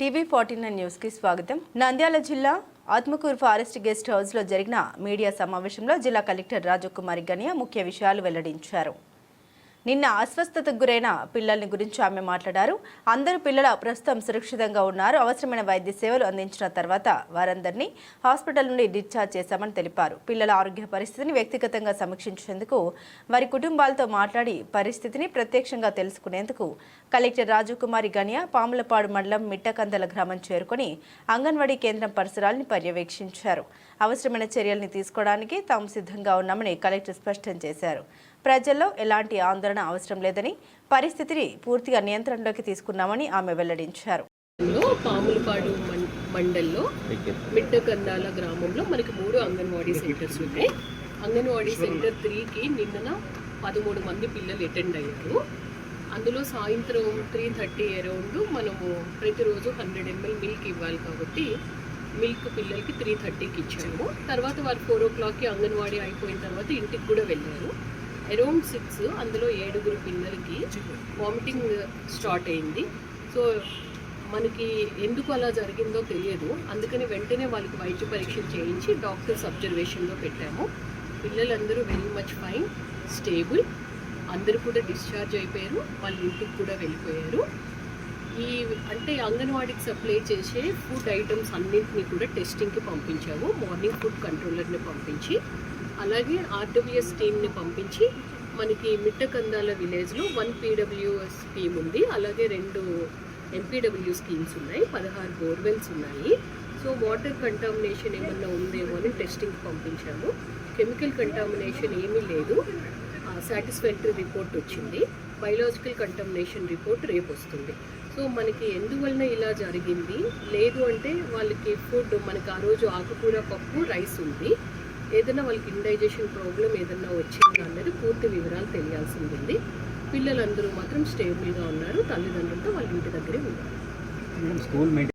TV forty nine న్యూస్కి స్వాగతం. నంద్యాల జిల్లా ఆత్మకూరు ఫారెస్ట్ గెస్ట్ హౌస్లో జరిగిన మీడియా సమావేశంలో జిల్లా కలెక్టర్ రాజకుమారి గనియా ముఖ్య విషయాలు వెల్లడించారు. నిన్న అస్వస్థతకు గురైన పిల్లల్ని గురించి ఆమె మాట్లాడారు. అందరు పిల్లల ప్రస్తుతం సురక్షితంగా ఉన్నారు. అవసరమైన వైద్య సేవలు అందించిన తర్వాత వారందరినీ హాస్పిటల్ నుండి డిశ్చార్జ్ చేశామని తెలిపారు. పిల్లల ఆరోగ్య పరిస్థితిని వ్యక్తిగతంగా సమీక్షించేందుకు వారి కుటుంబాలతో మాట్లాడి పరిస్థితిని ప్రత్యక్షంగా తెలుసుకునేందుకు కలెక్టర్ రాజకుమారి గనియా పాములపాడు మండలం మిట్టకందల గ్రామం చేరుకొని అంగన్వాడీ కేంద్రం పరిసరాల్ని పర్యవేక్షించారు. అవసరమైన చర్యల్ని తీసుకోవడానికి తాము సిద్ధంగా ఉన్నామని కలెక్టర్ స్పష్టం చేశారు. ప్రజల్లో ఎలాంటి ఆందోళన అవసరం లేదని పరిస్థితిని పూర్తిగా నియంత్రణలోకి తీసుకున్నామని ఆమె వెల్లడించారు. పాములపాడు మం- మండల్లో మిట్టకందాల గ్రామంలో మనకి మూడు అంగన్వాడీ సెంటర్స్ ఉన్నాయి. అంగన్వాడీ సెంటర్ త్రీకి నిన్న పదమూడు మంది పిల్లలు అటెండ్ అయ్యారు. అందులో సాయంత్రం త్రీ థర్టీ అరౌండ్ మనము ప్రతిరోజు హండ్రెడ్ ఎంఎల్ మిల్క్ ఇవ్వాలి కాబట్టి మిల్క్ పిల్లలకి త్రీ థర్టీకి ఇచ్చాము. తర్వాత వారు ఫోర్ ఓ క్లాక్కి అంగన్వాడీ అయిపోయిన తర్వాత ఇంటికి కూడా వెళ్ళారు. అరౌండ్ సిక్స్ అందులో ఏడుగురు పిల్లలకి వామిటింగ్ స్టార్ట్ అయింది. సో మనకి ఎందుకు అలా జరిగిందో తెలియదు. అందుకని వెంటనే వాళ్ళకి వైద్య పరీక్షలు చేయించి డాక్టర్స్ అబ్జర్వేషన్లో పెట్టాము. పిల్లలందరూ వెరీ మచ్ ఫైన్ స్టేబుల్. అందరూ కూడా డిశ్చార్జ్ అయిపోయారు. వాళ్ళ ఇంటికి కూడా వెళ్ళిపోయారు. ఈ అంటే అంగన్వాడీకి సప్లై చేసే ఫుడ్ ఐటమ్స్ అన్నింటినీ కూడా టెస్టింగ్కి పంపించాము. మార్నింగ్ ఫుడ్ కంట్రోలర్ని పంపించి అలాగే ఆర్డబ్ల్యూఎస్ టీమ్ని పంపించి మనకి మిట్టకందాల విలేజ్లో వన్ పీడబ్ల్యూఎస్ స్కీమ్ ఉంది. అలాగే రెండు ఎంపీడబ్ల్యూ స్కీమ్స్ ఉన్నాయి. పదహారు బోర్వెల్స్ ఉన్నాయి. సో వాటర్ కంటామినేషన్ ఏమన్నా ఉందేమో అని టెస్టింగ్ పంపించాము. కెమికల్ కంటామినేషన్ ఏమీ లేదు. సాటిస్ఫాక్టరీ రిపోర్ట్ వచ్చింది. బయలాజికల్ కంటమినేషన్ రిపోర్ట్ రేపు వస్తుంది. సో మనకి ఎందువలన ఇలా జరిగింది? లేదు అంటే వాళ్ళకి ఫుడ్ మనకి ఆ రోజు ఆకుకూర పప్పు రైస్ ఉంది. ఏదైనా వాళ్ళకి ఇండైజెషన్ ప్రాబ్లం ఏదైనా వచ్చిందా అన్నది పూర్తి వివరాలు తెలియాల్సింది ఉంది. పిల్లలందరూ మాత్రం స్టేబుల్గా ఉన్నారు. తల్లిదండ్రులతో వాళ్ళ ఇంటి దగ్గరే ఉన్నారు. స్కూల్